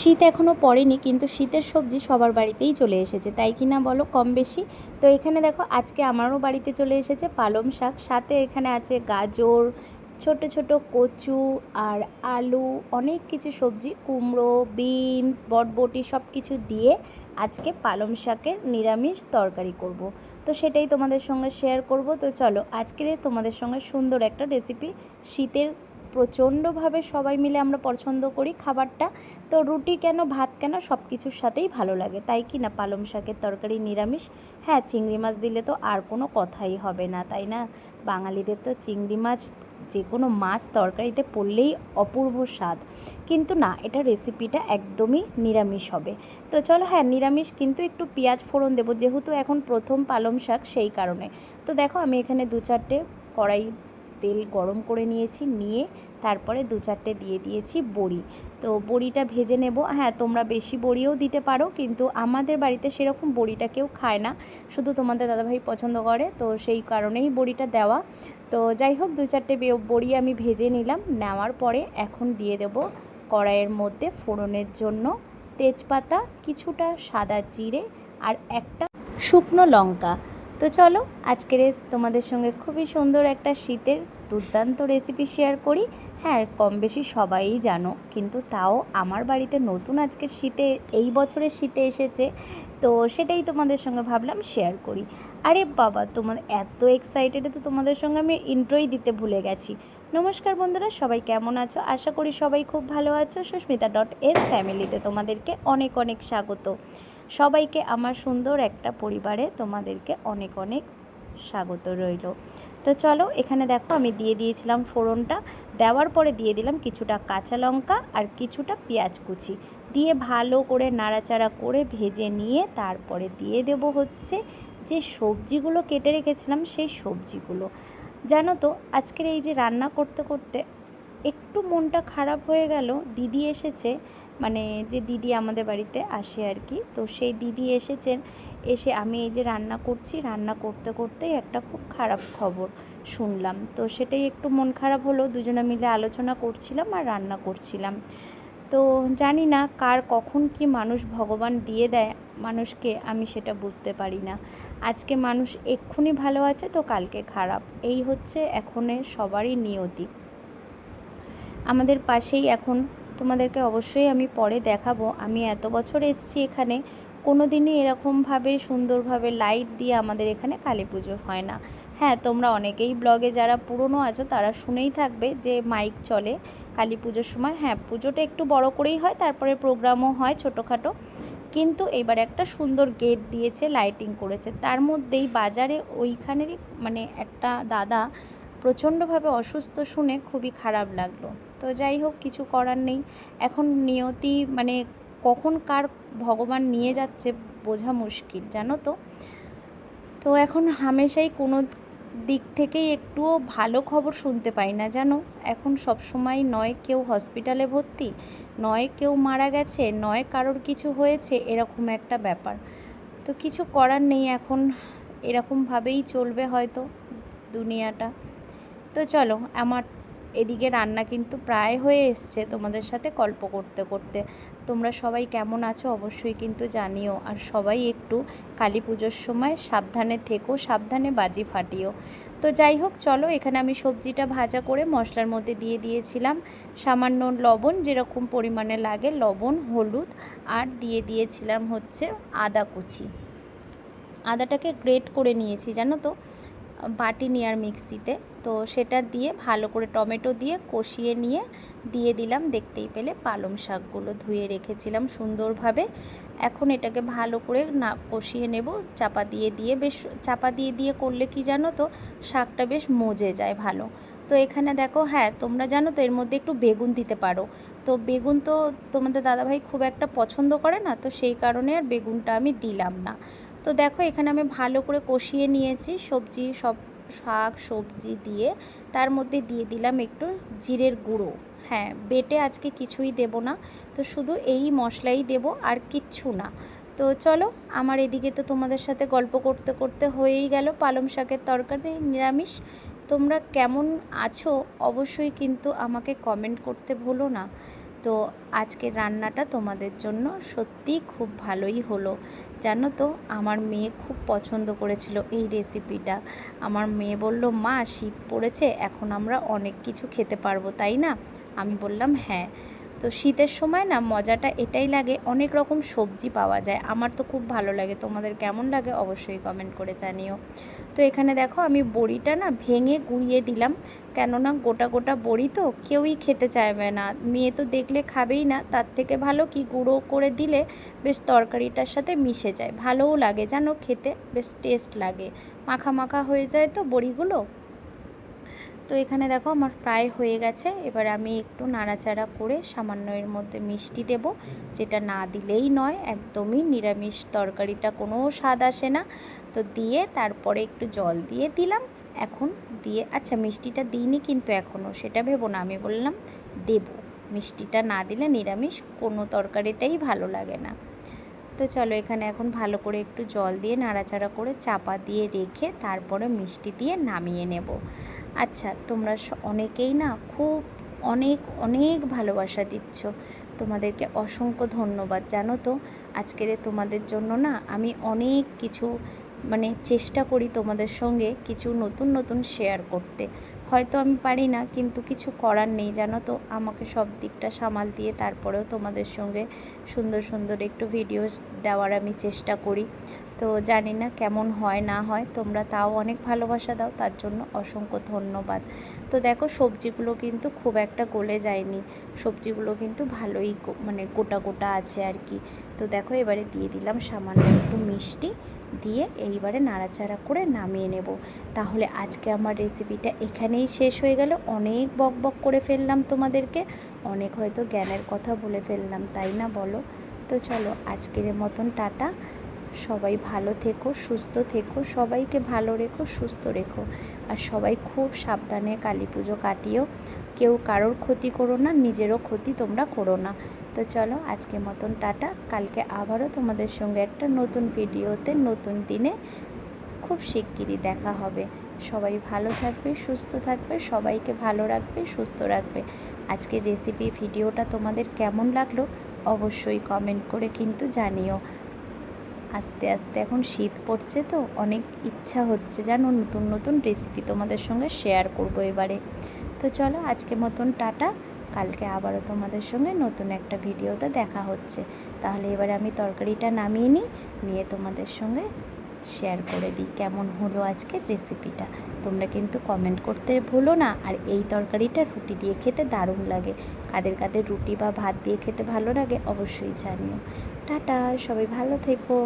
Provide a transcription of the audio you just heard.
শীত এখনও পড়েনি, কিন্তু শীতের সবজি সবার বাড়িতেই চলে এসেছে। তাই কি না বলো, কম বেশি? তো এখানে দেখো, আজকে আমারও বাড়িতে চলে এসেছে পালং শাক। সাথে এখানে আছে গাজর, ছোট ছোট কচু আর আলু, অনেক কিছু সবজি, কুমড়ো, বিনস, বটবটি সব কিছু দিয়ে আজকে পালং শাকের নিরামিষ তরকারি করব। তো সেটাই তোমাদের সঙ্গে শেয়ার করব। তো চলো, আজকের তোমাদের সঙ্গে সুন্দর একটা রেসিপি শীতের প্রচণ্ডভাবে সবাই মিলে আমরা পছন্দ করি খাবারটা। তো রুটি কেন, ভাত কেন সব কিছুর সাথেই ভালো লাগে। তাই কি না? পালং শাকের তরকারি নিরামিষ? হ্যাঁ চিংড়ি মাছ দিলে তো আর কোনো কথাই হবে না, তাই না? বাঙালিদের তো চিংড়ি মাছ যে কোনো মাছ তরকারিতে পড়লেই অপূর্ব স্বাদ। কিন্তু না, এটা রেসিপিটা একদমই নিরামিষ হবে। তো চলো হ্যাঁ নিরামিষ কিন্তু একটু পেঁয়াজ ফোড়ন দেবো, যেহেতু এখন প্রথম পালং শাক সেই কারণে। তো দেখো, আমি এখানে দু চারটে কড়াই তেল গরম করে নিয়েছি, নিয়ে তারপরে দু চারটে দিয়ে দিয়েছি বড়ি। তো বড়িটা ভেজে নেব। হ্যাঁ তোমরা বেশি বড়িও দিতে পারো, কিন্তু আমাদের বাড়িতে সেরকম বড়িটা কেউ খায় না। শুধু তোমাদের দাদাভাই পছন্দ করে, তো সেই কারণেই বড়িটা দেওয়া। তো যাই হোক, দু চারটে বড়ি আমি ভেজে নিলাম। নেওয়ার পরে এখন দিয়ে দেব কড়াইয়ের মধ্যে ফোড়নের জন্য তেজপাতা, কিছুটা সাদা জিরে আর একটা শুকনো লঙ্কা। তো চলো, আজকের তোমাদের সঙ্গে খুবই সুন্দর একটা শীতের দুর্দান্ত রেসিপি শেয়ার করি। হ্যাঁ কম বেশি সবাই জানো, কিন্তু তাও আমার বাড়িতে নতুন আজকের শীতে, এই বছরের শীতে এসেছে। তো সেটাই তোমাদের সঙ্গে ভাবলাম শেয়ার করি। আরে বাবা, তোমার এত এক্সাইটেড তো তোমাদের সঙ্গে আমি ইন্ট্রোই দিতে ভুলে গেছি। নমস্কার বন্ধুরা, সবাই কেমন আছো? আশা করি সবাই খুব ভালো আছো। সুস্মিতা ডট এস ফ্যামিলিতে তোমাদেরকে অনেক অনেক স্বাগত। সবাইকে আমার সুন্দর একটা পরিবারে তোমাদেরকে অনেক অনেক স্বাগত রইল। তো চলো, এখানে দেখো আমি দিয়ে দিয়েছিলাম ফোড়নটা। দেওয়ার পরে দিয়ে দিলাম কিছুটা কাঁচা লঙ্কা আর কিছুটা পেঁয়াজ কুচি। দিয়ে ভালো করে নাড়াচাড়া করে ভেজে নিয়ে তারপরে দিয়ে দেব হচ্ছে যে সবজিগুলো কেটে রেখেছিলাম সেই সবজিগুলো। জানো তো, আজকের এই যে রান্না করতে করতে একটু মনটা খারাপ হয়ে গেল। দিদি এসেছে মানে যে দিদি আমাদের বাড়িতে আসে আর কি। তো সেই দিদি এসেছেন এসে আমি এই যে রান্না করছি, রান্না করতে করতেই একটা খুব খারাপ খবর শুনলাম। তো সেটাই একটু মন খারাপ হলো, দুজনে মিলে আলোচনা করছিলাম আর রান্না করছিলাম। তো জানি না কার কখন কি মানুষ ভগবান দিয়ে দেয়, মানুষকে আমি সেটা বুঝতে পারি না। আজকে মানুষ এক্ষুনি ভালো আছে তো কালকে খারাপ। এই হচ্ছে এখনের সবারই নিয়তি। আমাদের পাশেই এখন। তোমাদেরকে অবশ্যই আমি পরে দেখাবো। আমি এত বছর এসছি এখানে কোনো দিনই এরকমভাবে, সুন্দরভাবে লাইট দিয়ে আমাদের এখানে কালী পুজো হয় না। হ্যাঁ তোমরা অনেকেই ব্লগে যারা পুরনো আছো, তারা শুনেই থাকবে যে মাইক চলে কালী পুজোর সময়। হ্যাঁ পুজোটা একটু বড় করেই হয়, তারপরে প্রোগ্রামও হয় ছোটোখাটো। কিন্তু এবার একটা সুন্দর গেট দিয়েছে লাইটিং করেছে। তার মধ্যেই বাজারে ওইখানেরই মানে একটা দাদা প্রচণ্ডভাবে অসুস্থ শুনে খুবই খারাপ লাগল। তো যাই হোক, কিছু করার নেই। এখন নিয়তি মানে কখন কার ভগবান নিয়ে যাচ্ছে বোঝা মুশকিল, জানো তো? তো এখন হামেশাই কোনো দিক থেকেই একটুও ভালো খবর শুনতে পাই না, জানো? এখন সব সময় নয় কেউ হসপিটালে ভর্তি, নয় কেউ মারা গেছে, নয় কারোর কিছু হয়েছে, এরকম একটা ব্যাপার। তো কিছু করার নেই এখন, এরকমভাবেই চলবে হয়তো দুনিয়াটা। তো চলো, আমার এদিকে রান্না কিন্তু প্রায় হয়ে এসছে তোমাদের সাথে গল্প করতে করতে। তোমরা সবাই কেমন আছো অবশ্যই কিন্তু জানিও। আর সবাই একটু কালী পুজোর সময় সাবধানে থেকো, সাবধানে বাজি ফাটিও। তো যাই হোক, চলো, এখানে আমি সবজিটা ভাজা করে মশলার মধ্যে দিয়ে দিয়েছিলাম। সামান্য লবণ, যেরকম পরিমাণে লাগে, লবণ, হলুদ, আর দিয়ে দিয়েছিলাম হচ্ছে আদা কুচি। আদাটাকে গ্রেট করে নিয়েছি, জানো তো? বাটি নেওয়ার মিক্সিতে। তো সেটা দিয়ে ভালো করে টমেটো দিয়ে কষিয়ে নিয়ে দিয়ে দিলাম। দেখতেই পেলে পালং শাকগুলো ধুয়ে রেখেছিলাম সুন্দরভাবে। এখন এটাকে ভালো করে না কষিয়ে নেব। চাপা দিয়ে দিয়ে বেশ, চাপা দিয়ে দিয়ে করলে কি জানো তো, শাকটা বেশ মজে যায় ভালো। তো এখানে দেখো হ্যাঁ তোমরা জানো তো এর মধ্যে একটু বেগুন দিতে পারো। তো বেগুন তো তোমাদের দাদাভাই খুব একটা পছন্দ করে না, তো সেই কারণে আর বেগুনটা আমি দিলাম না। তো দেখো, এখানে আমি ভালো করে কষিয়ে নিয়েছি। সবজি সব শাক, সবজি দিয়ে তার মধ্যে দিয়ে দিলাম একটু জিরের গুঁড়ো। হ্যাঁ বেটে আজকে কিছুই দেব না। তো শুধু এই মশলাই দেব আর কিচ্ছু না। তো চলো, আমার এদিকে তো তোমাদের সাথে গল্প করতে করতে হয়েই গেল। পালং শাকের তরকারি নিরামিষ। তোমরা কেমন আছো অবশ্যই কিন্তু আমাকে কমেন্ট করতে ভুলো না। তো আজকের রান্নাটা তোমাদের জন্য সত্যিই খুব ভালোই হলো। জানো তো, আমার মেয়ে খুব পছন্দ করেছিল এই রেসিপিটা আমার মেয়ে বলল, মা, শীত পড়েছে, এখন আমরা অনেক কিছু খেতে পারব, তাই না? আমি বললাম হ্যাঁ। তো শীতের সময় না মজাটা এটাই লাগে, অনেক রকম সবজি পাওয়া যায়। আমার তো খুব ভালো লাগে, তোমাদের কেমন লাগে অবশ্যই কমেন্ট করে জানিও। তো এখানে দেখো আমি বড়িটা না ভেঙে গুঁড়িয়ে দিলাম, কেননা গোটা গোটা বড়ি তো কেউই খেতে চাইবে না। মেয়ে তো দেখলে খাবেই না, তার থেকে ভালো কি গুঁড়ো করে দিলে বেশ তরকারিটার সাথে মিশে যায়। ভালোও লাগে জানো খেতে, বেশ টেস্ট লাগে। মাখা মাখা হয়ে যায় তো বড়িগুলো? তো এখানে দেখো আমার প্রায় হয়ে গেছে। এবার আমি একটু নাড়াচাড়া করে সামান্য এর মধ্যে মিষ্টি দেব, যেটা না দিলেই নয়, একদমই নিরামিষ তরকারিটা কোনো স্বাদ আসে না। তো দিয়ে তারপরে একটু জল দিয়ে দিলাম। এখন দিয়ে আচ্ছা মিষ্টিটা দিইনি কিন্তু এখনও সেটা ভেবো না, আমি বললাম দেব। মিষ্টিটা না দিলে নিরামিষ, কোনো তরকারিটাই ভালো লাগে না। তো চলো এখানে এখন ভালো করে একটু জল দিয়ে নাড়াচাড়া করে চাপা দিয়ে রেখে তারপরে মিষ্টি দিয়ে নামিয়ে নেব। আচ্ছা তোমরা অনেকেই না খুব অনেক অনেক ভালোবাসা দিচ্ছ। তোমাদেরকে অসংখ্য ধন্যবাদ, জানো তো? আজকের তোমাদের জন্য না আমি অনেক কিছু মানে চেষ্টা করি তোমাদের সঙ্গে কিছু নতুন নতুন শেয়ার করতে। হয়তো আমি পারি না, কিন্তু কিছু করার নেই, জানো তো? আমাকে সব দিকটা সামাল দিয়ে তারপরেও তোমাদের সঙ্গে সুন্দর সুন্দর একটু ভিডিওস দেওয়ার আমি চেষ্টা করি। তো জানি না কেমন হয়, না হয়। তোমরা তাও অনেক ভালোবাসা দাও, তার জন্য অসংখ্য ধন্যবাদ। তো দেখো, সবজিগুলো কিন্তু খুব একটা গলে যায়নি। সবজিগুলো কিন্তু ভালোই মানে গোটা গোটা আছে আর কি। তো দেখো, এবারে দিয়ে দিলাম সামান্য একটু মিষ্টি দিয়ে এইবারে নাড়াচাড়া করে নামিয়ে নেব। তাহলে আজকে আমার রেসিপিটা এখানেই শেষ হয়ে গেল। অনেক বক বক করে ফেললাম তোমাদেরকে। অনেক হয়তো জ্ঞানের কথা বলে ফেললাম, তাই না বলো? তো চলো, আজকের মতন টাটা। সবাই ভালো থেকো, সুস্থ থেকো, সবাইকে ভালো রেখো, সুস্থ রেখো। আর সবাই খুব সাবধানে কালী পুজো কাটিও। কেউ কারোর ক্ষতি করো না, নিজেরও ক্ষতি তোমরা করো না। তো চলো, আজকে মতন টাটা। কালকে আবারও তোমাদের সঙ্গে একটা নতুন ভিডিওতে, নতুন দিনে খুব শিগগিরই দেখা হবে। সবাই ভালো থাকবে, সুস্থ থাকবে, সবাইকে ভালো রাখবে, সুস্থ রাখবে। আজকের রেসিপি ভিডিওটা তোমাদের কেমন লাগল? অবশ্যই কমেন্ট করে কিন্তু জানিও। আস্তে আস্তে এখন শীত পড়ছে তো, অনেক ইচ্ছা হচ্ছে জানো নতুন নতুন রেসিপি তোমাদের সঙ্গে শেয়ার করব এবারে। তো চলো আজকে মতন টাটা, কালকে আবারও তোমাদের সঙ্গে নতুন একটা ভিডিওতে দেখা হচ্ছে। তাহলে এবারে আমি তরকারিটা নামিয়ে নিই, নিয়ে তোমাদের সঙ্গে শেয়ার করে দিই কেমন হলো আজকের রেসিপিটা তোমরা কিন্তু কমেন্ট করতে ভুলো না, আর এই তরকারিটা রুটি দিয়ে খেতে দারুণ লাগে। কাদের কাদের রুটি বা ভাত দিয়ে খেতে ভালো লাগে অবশ্যই জানিও। টাটা সবাই ভালো থেকো